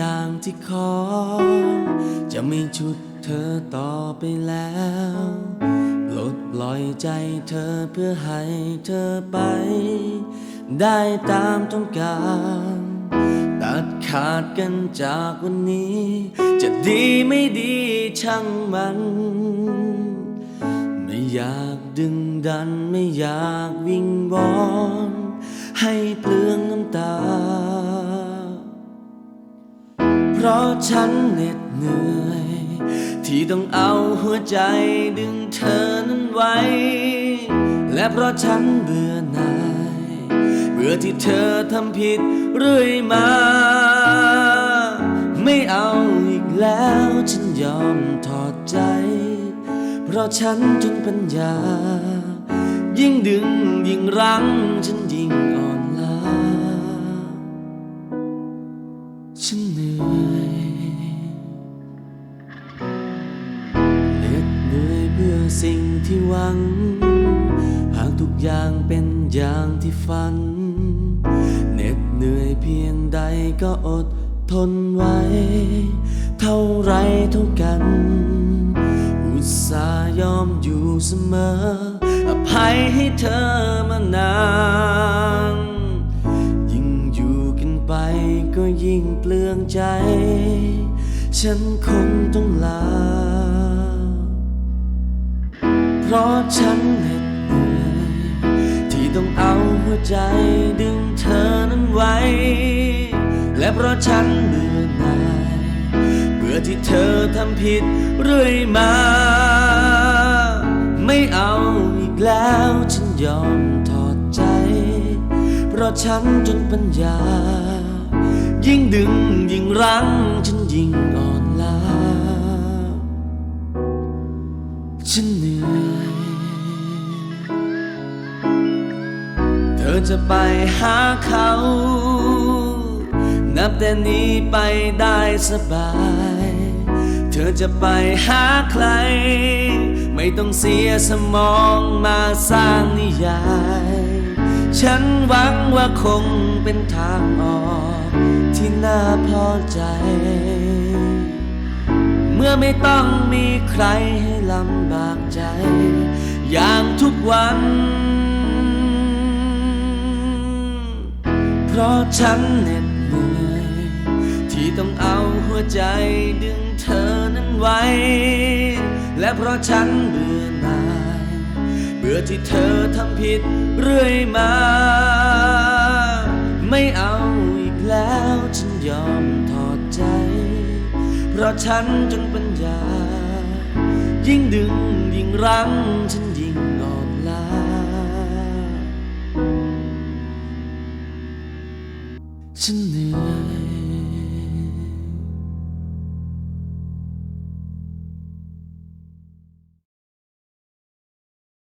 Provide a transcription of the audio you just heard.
อย่างที่ขอ จะไม่ชุดเธอต่อไปแล้วปลดปล่อยใจเธอเพื่อให้เธอไป ได้ตามต้องการ ตัดขาดกันจากวันนี้ จะดีไม่ดีช่างมัน ไม่อยากดึงดันไม่อยากวิ่งวอน ให้เปลืองน้ำตา เพราะฉันเหน็ดเหนื่อย ที่ต้องเอาหัวใจดึงเธอนั้นไว้ และเพราะฉันเบื่อหน่าย เบื่อที่เธอทำผิดเรื่อยมา ไม่เอาอีกแล้วฉันยอมถอดใจ เพราะฉันจนปัญญา ยิ่งดึงยิ่งรั้งฉันยิ่ง สิ่งที่หวัง หากทุกอย่างเป็นอย่างที่ฝัน เหน็ดเหนื่อยเพียงใดก็อดทนไว้ เท่าไรเท่ากัน อุตส่าห์ยอมอยู่เสมอ อภัยให้เธอมานานยิ่งอยู่กันไปก็ยิ่งเปลืองใจ ฉันคงต้องลา เพราะฉันเหน็ดเหนื่อยที่ต้องเอาหัวใจดึงเธอนั้นไว้ และเพราะฉันเบื่อหน่ายเบื่อที่เธอทำผิดเรื่อยมา ไม่เอาอีกแล้วฉันยอมถอดใจ เพราะฉันจนปัญญา ยิ่งดึงยิ่งรั้งฉันยิ่งอ่อน จะไปหาเขา นับแต่นี้ไปได้สบาย เธอจะไปหาใคร ไม่ต้องเสียสมองมาสร้างนิยาย ฉันหวังว่าคงเป็นทางออกที่น่าพอใจ เมื่อไม่ต้องมีใครให้ลำบากใจ อย่างทุกวัน ราะฉันเหน็ดเหนื่อยที่ต้องเอาหัวใจดึงเธอนั้นไว้ และเพราะฉันเบื่อหน่ายเบื่อที่เธอทำผิดเรื่อยมา ไม่เอาอีกแล้วฉันยอมถอดใจ เพราะฉันจนปัญญา ยิ่งดึงยิ่งรั้งฉัน ฉันเหนื่อย